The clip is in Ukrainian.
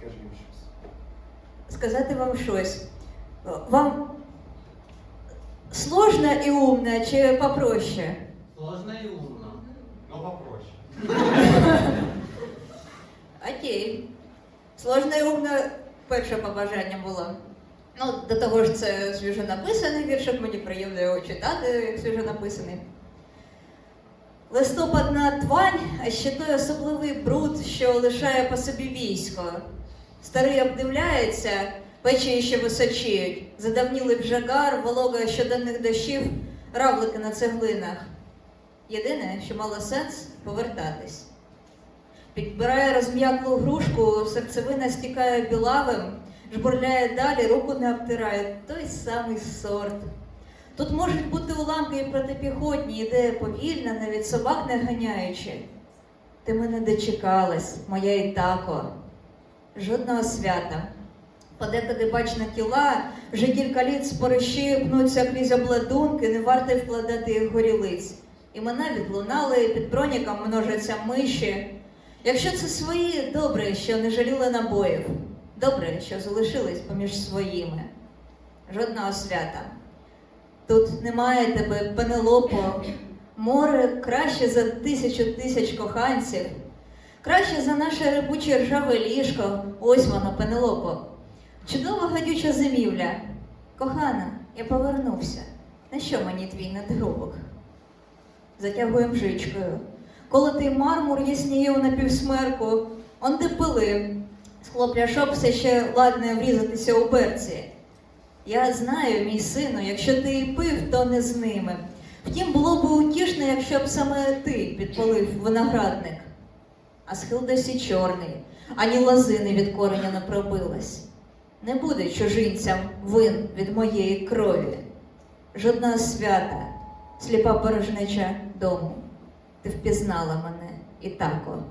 Скажи їм щось. сказати вам щось. Вам сложно і умно чи попроще? Сложно и умно. Ну, попроще. Окей. Сложно і умно перше побажання було. Ну, до того ж, це свіжо написаний віршик, мені приємно його читати, як свіжо написаний. Листопадна твань, а ще той особливий бруд, що лишає по собі військо. Старий обдивляється, печі ще височіють, задавнілий вже гар, волога щоденних дощів, равлики на цеглинах. Єдине, що мало сенс повертатись. Підбирає розм'яклу грушку, серцевина стікає білавим, жбурляє далі, руку не обтирає. Той самий сорт. Тут можуть бути уламки і протипіхотні, іде повільно, навіть собак не ганяючи. Ти мене дочекалась, моя Ітако. Жодного свята. Подекуди бачна кіла, вже кілька літ спорищі пнуться крізь обладунки, не варто вкладати їх горілиць. Імена відлунали, під броніком множаться миші. Якщо це свої, добре, що не жаліли набоїв. Добре, що залишились поміж своїми. Жодного свята. Тут немає тебе, Пенелопо. Море краще за тисячу тисяч коханців. Краще за наше рибуче ржаве ліжко. Ось воно, Пенелопо. Чудова гадюча зимівля. Кохана, я повернувся. На що мені твій надгробок? Затягує мжичкою. Колотий мармур ясніє у напівсмерку. Он де пили. Скло пляшок все ще ладне врізатися у берці. Я знаю, мій сину, якщо ти і пив, то не з ними. Втім, було б утішно, якщо б саме ти підпалив виноградник. А схил досі чорний, ані лозини від кореня не пробилась. Не буде чужинцям вин від моєї крові. Жодного свята, сліпа порожнеча дому. Ти впізнала мене і тако.